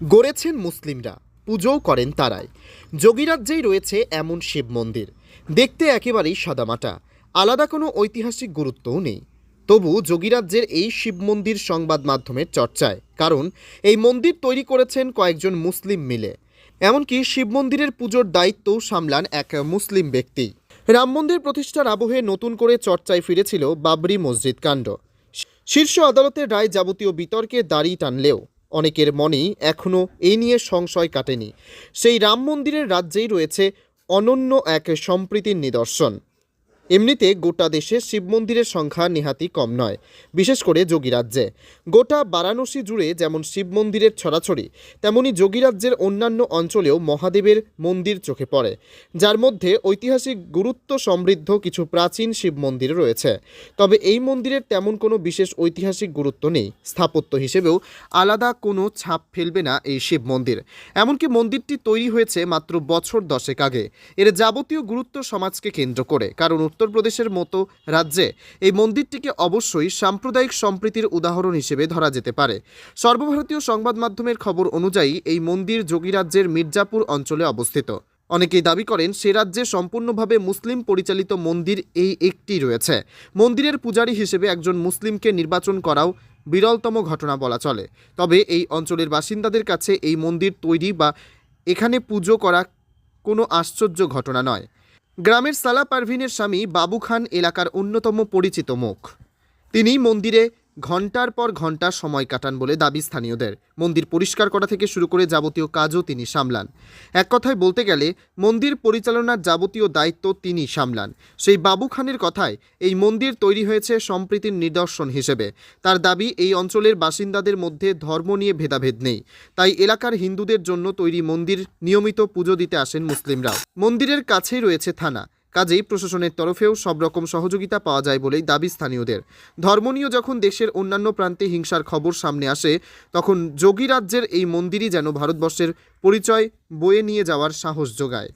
গড়েছেন মুসলিমরা, পুজোও করেন তারাই। যোগীরাজ্যেই রয়েছে এমন শিব মন্দির। দেখতে একেবারেই সাদামাটা। আলাদা কোনো ঐতিহাসিক গুরুত্বও নেই। তবু যোগীরাজ্যের এই শিব মন্দির সংবাদ মাধ্যমের চর্চায়, কারণ এই মন্দির তৈরি করেছেন কয়েকজন মুসলিম মিলে। এমনকি শিব মন্দিরের পুজোর দায়িত্বও সামলান এক মুসলিম ব্যক্তি। রাম মন্দির প্রতিষ্ঠার আবহে নতুন করে চর্চায় ফিরেছিল বাবরি মসজিদ কাণ্ড। শীর্ষ আদালতের রায় যাবতীয় বিতর্কে দাড়ি টানলেও অনেকের মনেই এখনও এ নিয়ে সংশয় কাটেনি। সেই রাম মন্দিরের রাজ্যেই রয়েছে অনন্য এক সম্প্রীতির নিদর্শন। এমনিতে গোটা দেশে শিব মন্দিরের সংখ্যা নেহাতি কম নয়, বিশেষ করে যোগীরাজ্যে গোটা বারাণসী জুড়ে যেমন শিব মন্দিরের ছড়াছড়ি, তেমনি যোগীরাজ্যের অন্যান্য অঞ্চলেও মহাদেবের মন্দির চোখে পড়ে, যার মধ্যে ঐতিহাসিক গুরুত্ব সমৃদ্ধ কিছু প্রাচীন শিব মন্দির রয়েছে। তবে এই মন্দিরের তেমন কোনো বিশেষ ঐতিহাসিক গুরুত্ব নেই। স্থাপত্য হিসেবেও আলাদা কোনো ছাপ ফেলবে না এই শিব মন্দির। এমনকি মন্দিরটি তৈরি হয়েছে মাত্র বছর দশেক আগে। এর যাবতীয় গুরুত্ব সমাজকে কেন্দ্র করে, কারণ উত্তরপ্রদেশের মতো রাজ্যে এই মন্দিরটিকে অবশ্যই সাম্প্রদায়িক সম্প্রীতির উদাহরণ হিসেবে ধরা যেতে পারে। সর্বভারতীয় সংবাদ মাধ্যমের খবর অনুযায়ী এই মন্দির যোগীরাজ্যের মির্জাপুর অঞ্চলে অবস্থিত। অনেকেই দাবি করেন, সে রাজ্যে সম্পূর্ণভাবে মুসলিম পরিচালিত মন্দির এই একটি রয়েছে। মন্দিরের পূজারী হিসেবে একজন মুসলিমকে নির্বাচন করাও বিরলতম ঘটনা বলা চলে। তবে এই অঞ্চলের বাসিন্দাদের কাছে এই মন্দির তৈরি বা এখানে পুজো করা কোনো আশ্চর্য ঘটনা নয়। গ্রামের সালা পারভিনের স্বামী বাবু খান এলাকার অন্যতম পরিচিত মুখ। তিনি মন্দিরে ঘণ্টার পর ঘণ্টা সময় কাটান বলে দাবি স্থানীয়দের। মন্দির পরিষ্কার করা থেকে শুরু করে যাবতীয় কাজও তিনি সামলান। এক কথায় বলতে গেলে, মন্দির পরিচালনার যাবতীয় দায়িত্ব তিনি সামলান। সেই বাবু খানের কথায়, এই মন্দির তৈরি হয়েছে সম্প্রীতির নিদর্শন হিসেবে। তার দাবি, এই অঞ্চলের বাসিন্দাদের মধ্যে ধর্ম নিয়ে ভেদাভেদ নেই। তাই এলাকার হিন্দুদের জন্য তৈরি মন্দির নিয়মিত পুজো দিতে আসেন মুসলিমরাও। মন্দিরের কাছেই রয়েছে থানা। কাজেই প্রশাসনের তরফেও সব রকম সহযোগিতা পাওয়া যায় বলেই দাবি স্থানীয়দের। ধর্ম নিয়ে যখন দেশের অন্যান্য প্রান্তে হিংসার খবর সামনে আসে, তখন যোগী রাজ্যের এই মন্দিরই যেন ভারতবর্ষের পরিচয়, বয়ে নিয়ে যাওয়ার সাহস যোগায়।